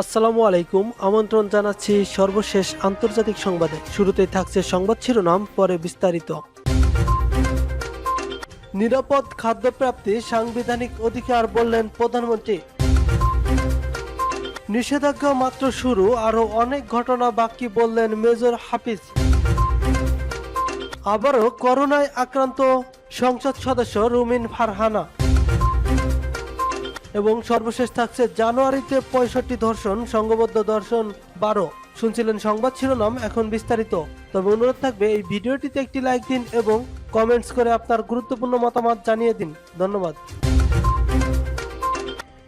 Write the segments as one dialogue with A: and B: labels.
A: আসসালামু আলাইকুম। আমন্ত্রণ জানাচ্ছি সর্বশেষ আন্তর্জাতিক সংবাদে। শুরুতেই থাকছে সংবাদ শিরোনাম, পরে বিস্তারিত। নিরাপদ খাদ্যপ্রাপ্তি সাংবিধানিক অধিকার বললেন প্রধানমন্ত্রী। নিষেধাজ্ঞা মাত্র শুরু, আরও অনেক ঘটনা বাকি বললেন মেজর হাফিজ। আবারও করোনায় আক্রান্ত সংসদ সদস্য রুমিন ফারহানা। এবং সর্বশেষ থাকছে জানুয়ারিতে পঁয়ষট্টি ধর্ষণ, সংঘবদ্ধ ধর্ষণ বারো। শুনছিলেন সংবাদ শিরোনাম, এখন বিস্তারিত। তবে অনুরোধ থাকবে, এই ভিডিওটিতে একটি লাইক দিন এবং কমেন্টস করে আপনার গুরুত্বপূর্ণ মতামত জানিয়ে দিন। ধন্যবাদ।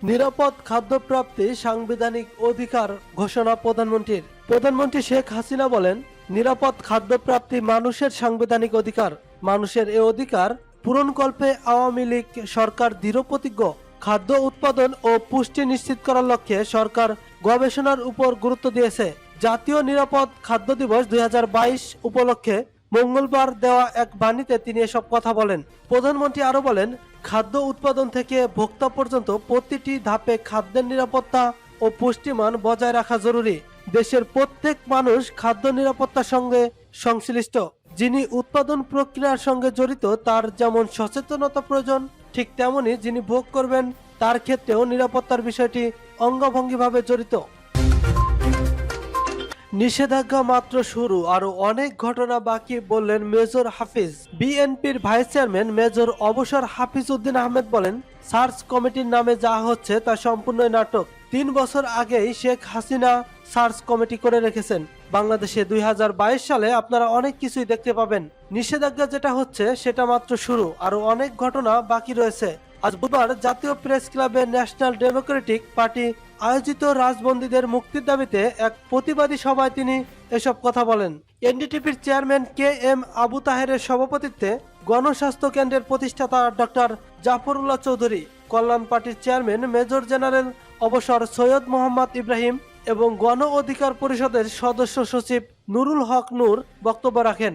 A: নিরাপদ খাদ্যপ্রাপ্তি সাংবিধানিক অধিকার ঘোষণা প্রধানমন্ত্রীর। প্রধানমন্ত্রী শেখ হাসিনা বলেন, নিরাপদ খাদ্যপ্রাপ্তি মানুষের সাংবিধানিক অধিকার। মানুষের এ অধিকার পূরণকল্পে আওয়ামী লীগ সরকার দৃঢ় প্রতিজ্ঞ খাদ্য উৎপাদন ও পুষ্টি নিশ্চিত করার লক্ষ্যে সরকার গবেষণার উপর গুরুত্ব দিয়েছে। জাতীয় নিরাপদ খাদ্য দিবস দুই উপলক্ষে মঙ্গলবার দেওয়া এক বাণীতে তিনি এসব কথা বলেন। প্রধানমন্ত্রী আরও বলেন, খাদ্য উৎপাদন থেকে ভোক্তা পর্যন্ত প্রতিটি ধাপে খাদ্যের নিরাপত্তা ও পুষ্টিমান বজায় রাখা জরুরি। দেশের প্রত্যেক মানুষ খাদ্য নিরাপত্তার সঙ্গে সংশ্লিষ্ট। যিনি উৎপাদন প্রক্রিয়ার সঙ্গে জড়িত, তার যেমন সচেতনতা প্রয়োজন, ঠিক তেমনি যিনি ভোগ করবেন, তার ক্ষেত্রেও নিরাপত্তার বিষয়টি অঙ্গভঙ্গিভাবে জড়িত। নিষেধাজ্ঞা মাত্র শুরু আরও অনেক ঘটনা বাকি, বললেন মেজর হাফিজ। বিএনপির ভাইস চেয়ারম্যান মেজর অবসর হাফিজ উদ্দিন আহমেদ বলেন, সার্চ কমিটির নামে যা হচ্ছে তা সম্পূর্ণ নাটক। তিন বছর আগেই শেখ হাসিনা সার্চ কমিটি করে রেখেছেন। বাংলাদেশে দুই হাজার বাইশ সালে আপনারা অনেক কিছুই দেখতে পাবেন। নিষেধাজ্ঞা যেটা হচ্ছে, সেটা মাত্র শুরু আরও অনেক ঘটনা বাকি রয়েছে। আজ বুধবার জাতীয় প্রেস ক্লাবে ন্যাশনাল ডেমোক্রেটিক পার্টি আয়োজিত রাজবন্দীদের মুক্তির দাবিতে এক প্রতিবাদী সভায় তিনি এসব কথা বলেন। এনডিটিপির চেয়ারম্যান কে এম আবু তাহেরের সভাপতিত্বে গণস্বাস্থ্য কেন্দ্রের প্রতিষ্ঠাতা ডক্টর জাফরুল্লাহ চৌধুরী, কল্যাণ পার্টির চেয়ারম্যান মেজর জেনারেল অবসর সৈয়দ মোহাম্মদ ইব্রাহিম এবং গণ অধিকার পরিষদের সদস্য সচিব নুরুল হক নূর বক্তব্য রাখেন।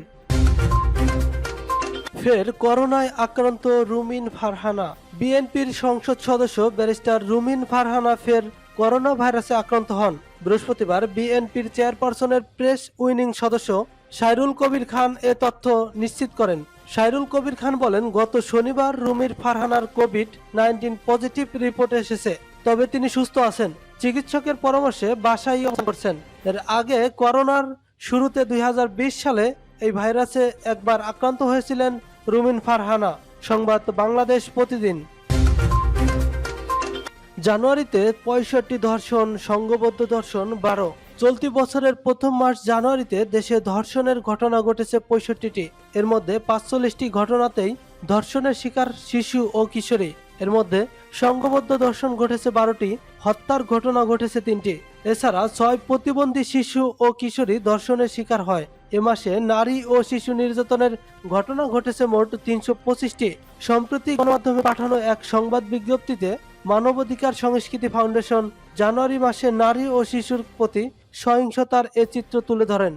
A: ফের করোনায় আক্রান্ত রুমিন ফারহানা। বিএনপির সংসদ সদস্য ব্যারিস্টার রুমিন ফারহানা ফের করোনা ভাইরাসে আক্রান্ত হন। বৃহস্পতিবার বিএনপির চেয়ারপারসনের প্রেস উইনিং সদস্য সাইরুল কবির খান এ তথ্য নিশ্চিত করেন। সাইরুল কবির খান বলেন, গত শনিবার রুমির ফারহানার কোভিড নাইন্টিন পজিটিভ রিপোর্ট এসেছে, তবে তিনি সুস্থ আছেন। চিকিৎসকের পরামর্শে বাসায় করছেন। এর আগে করোনার শুরুতে দুই হাজার বিশ সালে এই ভাইরাসে একবার আক্রান্ত হয়েছিলেন রুমিন ফারহানা। সংবাদ বাংলাদেশ প্রতিদিন। জানুয়ারিতে পঁয়ষট্টি ধর্ষণ, সংঘবদ্ধ ধর্ষণ বারো। চলতি বছরের প্রথম মাস জানুয়ারিতে দেশে ধর্ষণের ঘটনা ঘটেছে পঁয়ষট্টিটি। এর মধ্যে পাঁচচল্লিশটি ঘটনাতেই ধর্ষণের শিকার শিশু ও কিশোরী। এর মধ্যে সংঘবদ্ধ ধর্ষণ ঘটেছে বারোটি, হত্যার ঘটনা ঘটেছে তিনটি। এছাড়া ছয় প্রতিবন্ধী শিশু ও কিশোরী ধর্ষণের শিকার হয়। এ মাসে নারী ও শিশু নির্যাতনের ঘটনা ঘটেছে মোট তিনশো পঁচিশটি। সম্প্রতি গণমাধ্যমে পাঠানো এক সংবাদ বিজ্ঞপ্তিতে মানবাধিকার সংস্কৃতি ফাউন্ডেশন জানুয়ারি মাসে নারী ও শিশুর প্রতি সহিংসতার এ চিত্র তুলে ধরেন।